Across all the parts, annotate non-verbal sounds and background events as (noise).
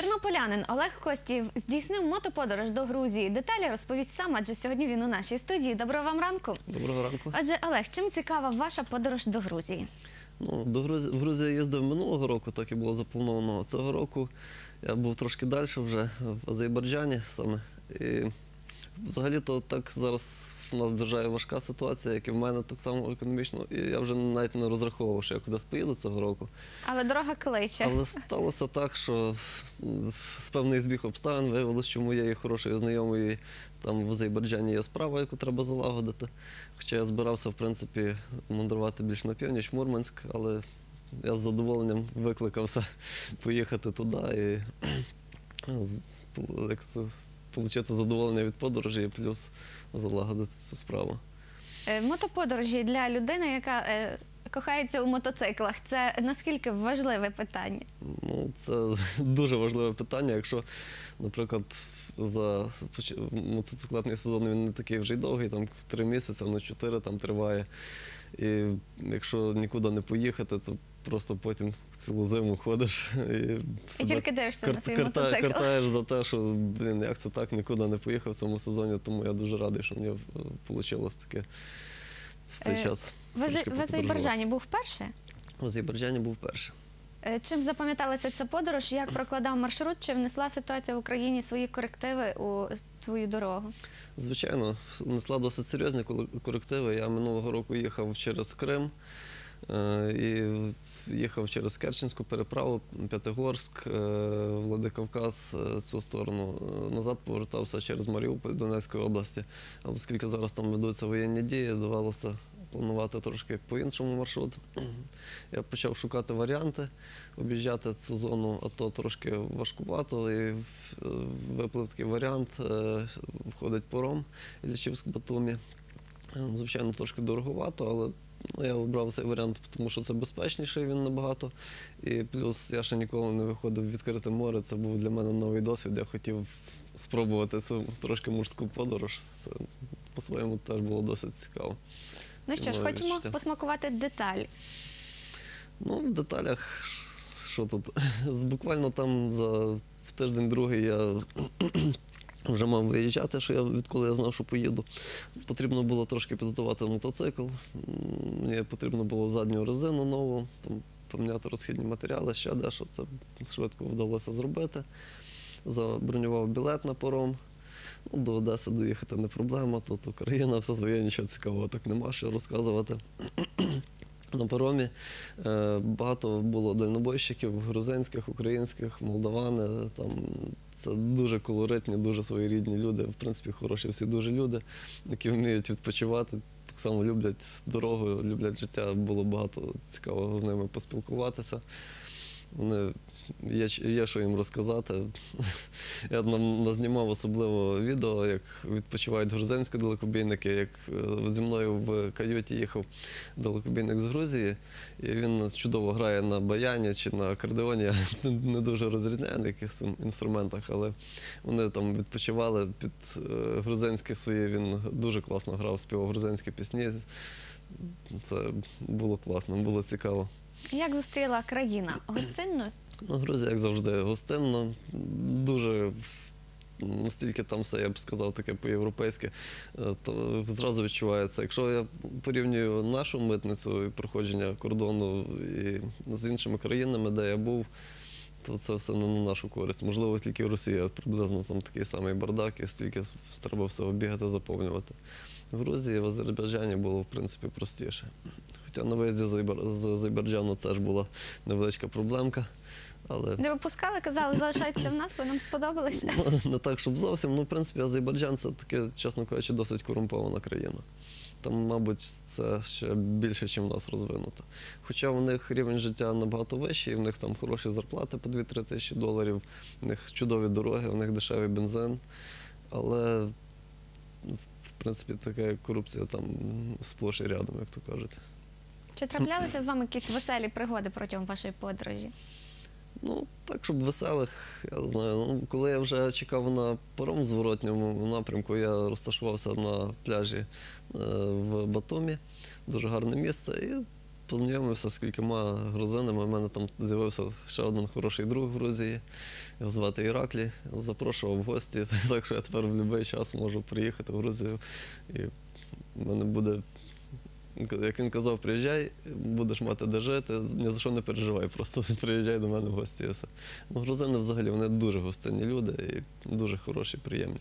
Тернополянин Олег Костів здійснив мотоподорож до Грузії. Деталі розповість сам, адже сьогодні він у нашій студії. Доброго вам ранку. Доброго ранку. Отже, Олег, чим цікава ваша подорож до Грузії? Ну, до Грузії, в Грузію я їздив минулого року, так і було заплановано. Цього року я був трошки далі вже в Азербайджані саме. І взагалі-то так зараз в нас в державі важка ситуація, як і в мене так само економічно. І я вже навіть не розраховував, що я кудись поїду цього року. Але дорога кличе. Але сталося так, що з певних збіг обставин виявилося, що моєї хорошої знайомої там в Азербайджані є справа, яку треба залагодити. Хоча я збирався, в принципі, мандрувати більш на північ, Мурманськ, але я з задоволенням викликався поїхати туди і (clears throat) як це, отримати задоволення від подорожі і плюс залагодити цю справу. Е, Мотоподорожі для людини, яка е, кохається у мотоциклах, це наскільки важливе питання? Ну, це (laughs) дуже важливе питання. Якщо, наприклад, за мотоциклетний сезон він не такий вже й довгий, там три місяці, на чотири там триває. І якщо нікуди не поїхати, то просто потім цілу зиму ходиш і, І себе тільки дивишся на кар- свій карта- мотоцикл. картаєш за те, що блін, як це так, нікуди не поїхав в цьому сезоні, тому я дуже радий, що мені вийшло таке в цей Е, час. В, Азе- трішки в поподорожувати. Азербайджані був вперше? В Азербайджані був перший. Е, Чим запам'яталася ця подорож? Як прокладав маршрут? Чи внесла ситуація в Україні свої корективи у твою дорогу? Звичайно, несла досить серйозні корективи. Я минулого року їхав через Крим і їхав через Керченську переправу, П'ятигорськ, е, Владикавказ, е, цю сторону. Е, Назад повертався через Маріуполь Донецької області. Але оскільки зараз там ведуться воєнні дії, довелося планувати трошки по-іншому маршрут. (clears throat) Я почав шукати варіанти, об'їжджати цю зону АТО трошки важкувато. І е, виплив такий варіант, е, входить пором Іллічівськ Батумі. Е, Звичайно, трошки дороговато, але ну, я обрав цей варіант, тому що це безпечніший він набагато. І плюс я ще ніколи не виходив в відкрите море. Це був для мене новий досвід. Я хотів спробувати цю трошки морську подорож. Це по-своєму теж було досить цікаво. Ну що ж, хочемо відчуття. посмакувати деталі. Ну, в деталях, що тут? (laughs) Буквально там за в тиждень другий я вже мав виїжджати, що я відколи я знав, що поїду. Потрібно було трошки підготувати мотоцикл. Мені потрібно було задню резину нову, там, поміняти розхідні матеріали, ще дещо. Це швидко вдалося зробити. Забронював білет на паром. Ну, до Одеси доїхати не проблема, тут Україна, все своє, нічого цікавого так нема, що розказувати. (clears throat) На паромі е, багато було дальнобойщиків грузинських, українських, молдавани. Там це дуже колоритні, дуже своєрідні люди. В принципі, хороші всі дуже люди, які вміють відпочивати. Так само люблять дорогу, люблять життя. Було багато цікавого з ними поспілкуватися. Вони є, є що їм розказати. (laughs) Я нам назнімав особливо відео, як відпочивають грузинські далекобійники, як е, зі мною в каюті їхав далекобійник з Грузії, і він чудово грає на баяні чи на акордеоні. Я (laughs) не дуже розрізняю на якихось там інструментах, але вони там відпочивали під е, грузинські свої. Він дуже класно грав, співав грузинські пісні. Це було класно, було цікаво. Як зустріла країна? Гостинно? Ну, Грузія, як завжди, гостинно, дуже настільки там все, я б сказав, таке по-європейськи, е, то зразу відчувається. Якщо я порівнюю нашу митницю і проходження кордону і з іншими країнами, де я був, то це все не на нашу користь. Можливо, тільки Росія приблизно там такий самий бардак, і стільки треба все обігати, заповнювати. В Грузії, в Азербайджані було в принципі простіше. Хоча на виїзді з Азербай- з Азербайджану це ж була невеличка проблемка. Але Не випускали, казали, залишайтеся в нас, ви нам сподобалися. ну, не так, щоб зовсім. Ну, в принципі, Азербайджан це таке, чесно кажучи, досить корумпована країна. Там, мабуть, це ще більше, ніж в нас розвинуто. Хоча в них рівень життя набагато вищий, в них там хороші зарплати по 2-3 тисячі доларів, в них чудові дороги, в них дешевий бензин. Але, в принципі, така корупція там сплош і рядом, як то кажуть. Чи траплялися з вами якісь веселі пригоди протягом вашої подорожі? Ну, так, щоб веселих, я знаю. Ну, коли я вже чекав на паром зворотньому напрямку, я розташувався на пляжі е, в Батумі. Дуже гарне місце. І познайомився з кількома грузинами. У мене там з'явився ще один хороший друг в Грузії. Його звати Іраклі. Запрошував в гості. (laughs) Так що я тепер в будь-який час можу приїхати в Грузію. І в мене буде. Як він казав, приїжджай, будеш мати де жити, ні за що не переживай, просто (laughs) приїжджай до мене в гості і все. Ну, грузини взагалі вони дуже гостинні люди і дуже хороші, приємні.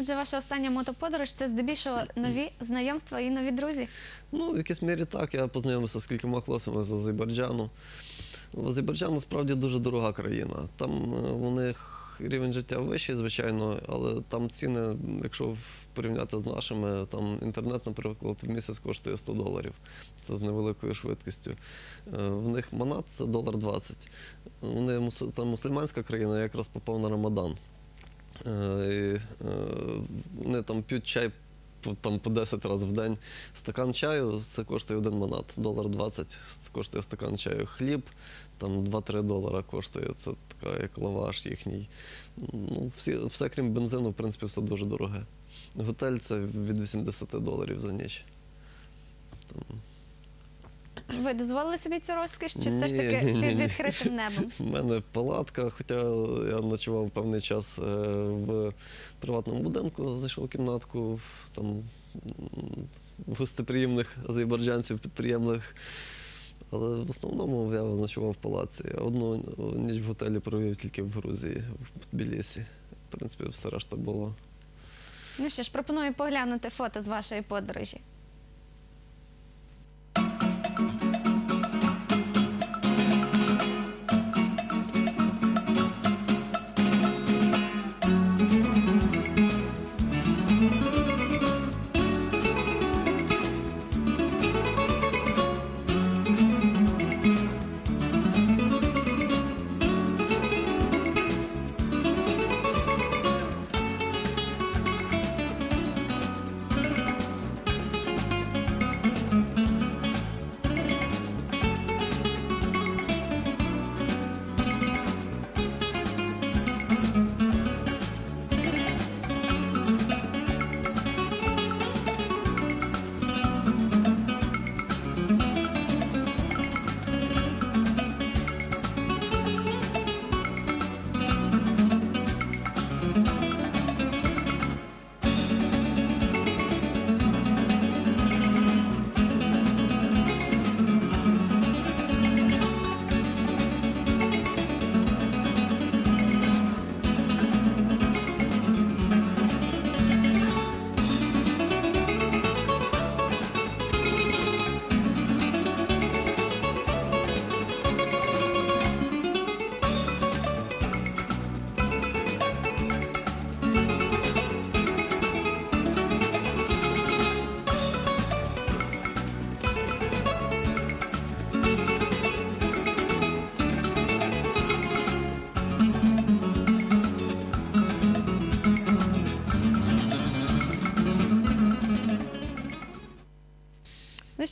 Отже, ваша остання мотоподорож це здебільшого нові знайомства і нові друзі. Ну, в якійсь мірі так. Я познайомився з кількома хлопцями з Азербайджану. Азербайджан насправді дуже дорога країна. Там е, у них рівень життя вищий, звичайно, але там ціни, якщо порівняти з нашими, там інтернет, наприклад, в місяць коштує 100 доларів. Це з невеликою швидкістю. Е, В них манат це долар 20. Вони це мусульманська країна, якраз попав на Рамадан. Е, і, е, Вони там п'ють чай там, по 10 разів в день. Стакан чаю це коштує один манат, долар 20 коштує стакан чаю. Хліб там 2-3 долара коштує. Це така як лаваш їхній. Ну, всі, все крім бензину, в принципі, все дуже дороге. Готель це від 80 доларів за ніч. Тому Ви дозволили собі цю розкіш, чи все ж таки ні, ні, під ні. відкритим (laughs) небом? У мене палатка, хоча я ночував певний час е, в приватному будинку, знайшов кімнатку там гостеприємних азербайджанців, підприємних. Але в основному я ночував в палаці. Одну ніч в готелі провів тільки в Грузії, в Тбілісі. В принципі, все решта було. Ну що ж, пропоную поглянути фото з вашої подорожі.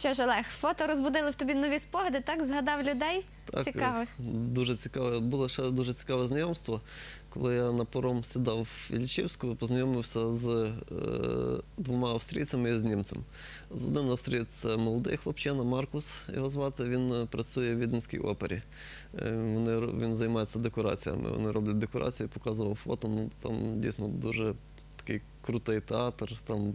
Що ж, Олег, фото розбудили в тобі нові спогади, так згадав людей Так, цікавих. е, Дуже цікаве. Було ще дуже цікаве знайомство. Коли я на паром сідав в Іллічівську, познайомився з е, двома австрійцями і з німцем. З один австрієць це молодий хлопчина Маркус, його звати. Він е, працює в Віденській опері. Е, вони, він займається декораціями. Вони роблять декорації, показував фото. Ну, там дійсно дуже такий крутий театр. Там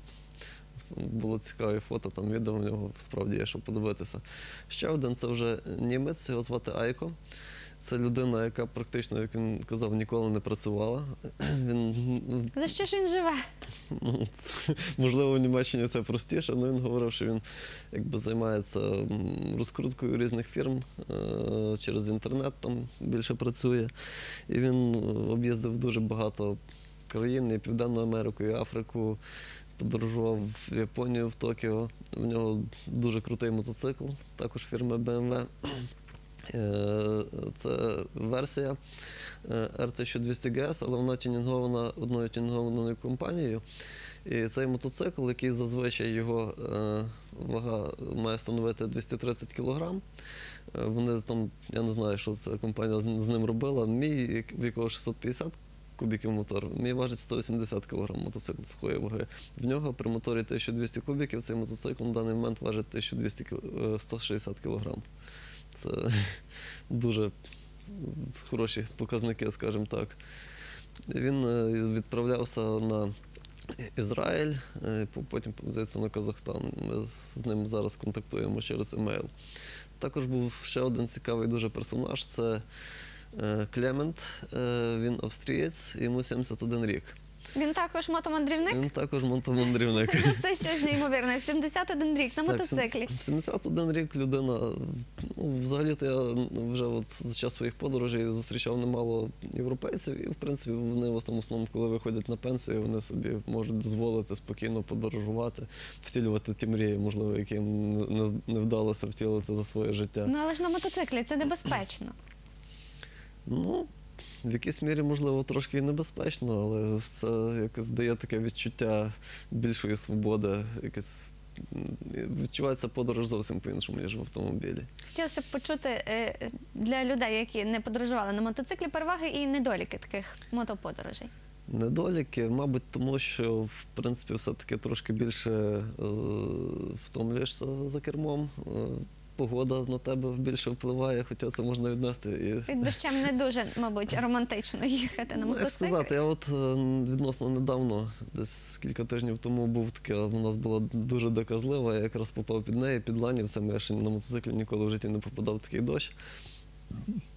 було цікаві фото, там відео в нього справді є, що подивитися. Ще один це вже німець, його звати Айко. Це людина, яка практично, як він казав, ніколи не працювала. (clears throat) Він За що ж він живе? Ну, (laughs) можливо, в Німеччині це простіше, але він говорив, що він якби займається розкруткою різних фірм е, через інтернет там більше працює. І він е, об'їздив дуже багато країн, і Південну Америку, і Африку. Подорожував в Японію, в Токіо. В нього дуже крутий мотоцикл, також фірми BMW. Е, Це версія е, R1200 GS, але вона тюнінгована одною тюнінгованою компанією. І цей мотоцикл, який зазвичай його е, вага має становити 230 кг. Вони там, я не знаю, що ця компанія з ним робила. Мій, в якого 650 кубіків мотор. Мій важить 180 кг мотоцикл сухої ваги. В нього при моторі 1200 кубіків, цей мотоцикл на даний момент важить 1200 кіл- е, 160 кг. Це (laughs) дуже хороші показники, скажімо так. Він е, відправлявся на Ізраїль, е, потім здається на Казахстан. Ми з ним зараз контактуємо через емейл. Також був ще один цікавий дуже персонаж це Клемент. Е, Він австрієць, йому 71 рік. Він також мотомандрівник. Він також мотомандрівник. (laughs) Це щось неймовірне. В 71 рік на мотоциклі. в 71 рік людина. Ну, взагалі-то я вже от за час своїх подорожей зустрічав немало європейців, і в принципі вони в основному, коли виходять на пенсію, вони собі можуть дозволити спокійно подорожувати, втілювати ті мрії, можливо, які їм не, не вдалося втілити за своє життя. Ну але ж на мотоциклі це небезпечно. Ну, в якійсь мірі, можливо, трошки і небезпечно, але це якось дає таке відчуття більшої свободи. Якесь відчувається подорож зовсім по-іншому, ніж в автомобілі. Хотілося б почути е, для людей, які не подорожували на мотоциклі, переваги і недоліки таких мотоподорожей. Недоліки, мабуть, тому що в принципі все-таки трошки більше е, втомлюєшся за кермом. Погода на тебе більше впливає, хоча це можна віднести і Під дощем не дуже, мабуть, (laughs) романтично їхати на Ну, як сказати, я от е, відносно недавно, десь кілька тижнів тому був таке, у нас була дуже дика злива, я якраз попав під неї, під ланівцями, я ще на мотоциклі ніколи в житті не попадав в такий дощ.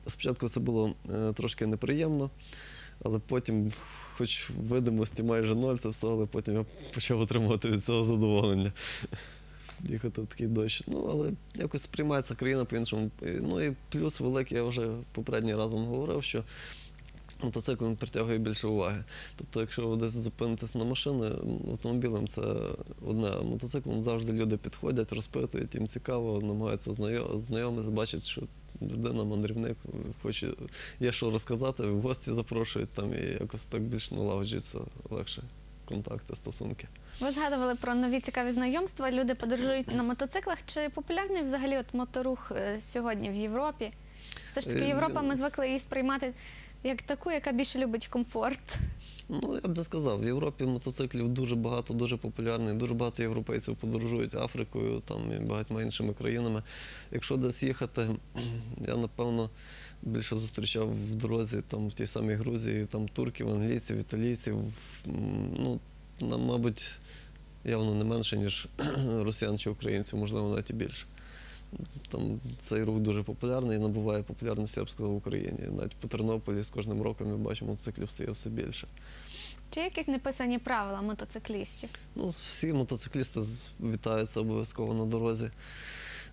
Спочатку це було е, трошки неприємно, але потім, хоч видимості майже ноль, це все, але потім я почав отримувати від цього задоволення. Їхати в такий дощ. Ну, але якось сприймається країна по-іншому. Ну і плюс великий, я вже попередній раз вам говорив, що мотоцикл він притягує більше уваги. Тобто, якщо ви десь зупинитесь на машини, автомобілем це одне. Мотоциклом завжди люди підходять, розпитують, їм цікаво, намагаються знайо- знайомитися, бачать, що людина, мандрівник, хоче, є що розказати, в гості запрошують там і якось так більш налагоджуються легше контакти, стосунки. Ви згадували про нові цікаві знайомства. Люди подорожують на мотоциклах. Чи популярний взагалі от моторух е, сьогодні в Європі? Все ж таки, Е, Європа, ми звикли її сприймати як таку, яка більше любить комфорт. Ну, я б не сказав. В Європі мотоциклів дуже багато, дуже популярних. Дуже багато європейців подорожують Африкою там, і багатьма іншими країнами. Якщо десь їхати, (clears throat) я напевно більше зустрічав в дорозі там, в тій самій Грузії, там турків, англійців, італійців. Ну, нам, мабуть, явно не менше, ніж (clears throat) росіян чи українців, можливо, навіть і більше. Там цей рух дуже популярний і набуває популярності, я б сказав, в Україні. Навіть по Тернополі з кожним роком ми бачимо, мотоциклів стає все більше. Чи якісь неписані правила мотоциклістів? Ну, всі мотоциклісти вітаються обов'язково на дорозі.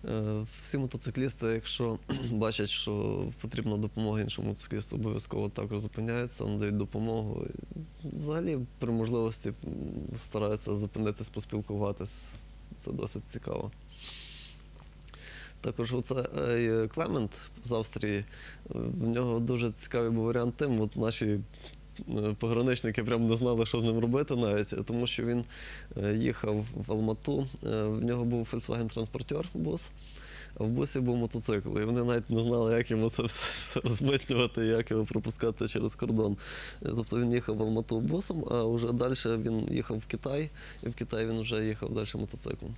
Е, Всі мотоциклісти, якщо (clears throat) бачать, що потрібна допомога іншому мотоциклісту, обов'язково також зупиняються, надають допомогу. Взагалі, при можливості стараються зупинитись, поспілкуватись. Це досить цікаво. Також оце е, Клемент з Австрії. е, В нього дуже цікавий був варіант тим. От наші пограничники прямо не знали, що з ним робити навіть, тому що він е, їхав в Алмату. е, В нього був Volkswagen транспортер бус. А в бусі був мотоцикл, і вони навіть не знали, як йому це все, розмитнювати, як його пропускати через кордон. Е, Тобто він їхав в Алмату бусом, а вже далі він їхав в Китай, і в Китай він вже їхав далі мотоциклом.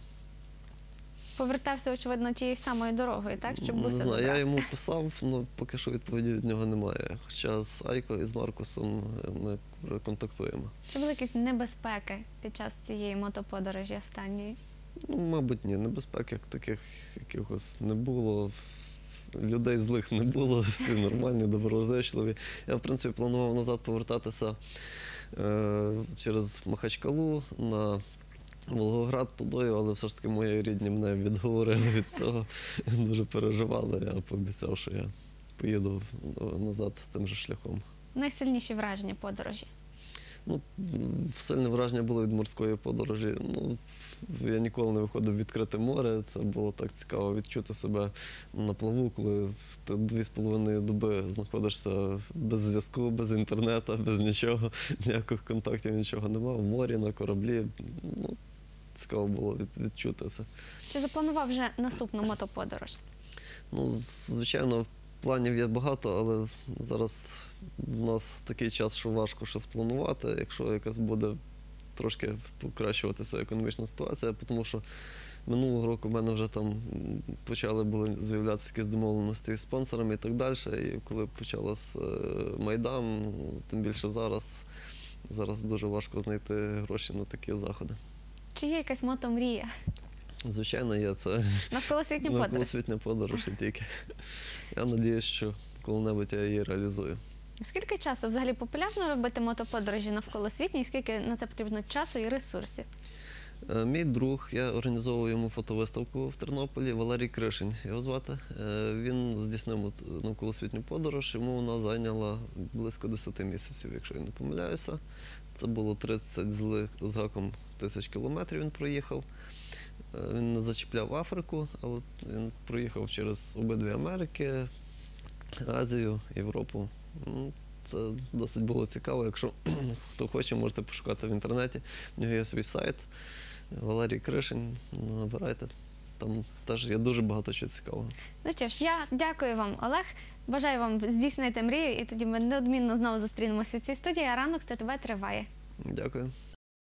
Повертався, очевидно, тією самою дорогою, так? Щоб не буси знаю, я йому писав, але поки що відповіді від нього немає. Хоча з Айко і з Маркусом е, ми контактуємо. Чи були якісь небезпеки під час цієї мотоподорожі останньої? Ну, мабуть, ні, небезпек як таких якихось не було. Людей злих не було, (laughs) всі нормальні, доброзичливі. Я, в принципі, планував назад повертатися е, через Махачкалу на Волгоград тудою, але все ж таки мої рідні мене відговорили від цього. (laughs) Дуже переживали. Я пообіцяв, що я поїду назад тим же шляхом. Найсильніші враження подорожі. Ну, сильне враження було від морської подорожі. Ну, я ніколи не виходив в відкрите море. Це було так цікаво відчути себе на плаву, коли ти дві з половиною доби знаходишся без зв'язку, без інтернету, без нічого, (laughs) ніяких контактів, нічого немає. В морі, на кораблі. Ну, цікаво було відчути це. Чи запланував вже наступну мотоподорож? Ну, звичайно, планів є багато, але зараз в нас такий час, що важко щось планувати, якщо якась буде трошки покращуватися економічна ситуація, тому що минулого року в мене вже там почали були з'являтися якісь домовленості з спонсорами і так далі. І коли почався Майдан, тим більше зараз, зараз дуже важко знайти гроші на такі заходи. Чи є якась мотомрія? Звичайно, є це Навколосвітню подорож. навколосвітня подорож і тільки. Я сподіваюся, що коли-небудь я її реалізую. Скільки часу взагалі популярно робити мотоподорожі навколосвітні, і скільки на це потрібно часу і ресурсів? Е, Мій друг, я організовую йому фотовиставку в Тернополі, Валерій Кришин його звати. Е, Він здійснив от навколосвітню подорож, йому вона зайняла близько 10 місяців, якщо я не помиляюся. Це було 30 з з гаком тисяч кілометрів він проїхав. Е, Він не зачіпляв Африку, але він проїхав через обидві Америки, Азію, Європу. Це досить було цікаво. Якщо (clears throat) хто хоче, можете пошукати в інтернеті. В нього є свій сайт. Валерій Кришин, набирайте. Там теж є дуже багато чого цікавого. Ну що ж, я дякую вам, Олег. Бажаю вам здійснити мрію, і тоді ми неодмінно знову зустрінемося в цій студії. А ранок з тебе триває. Дякую.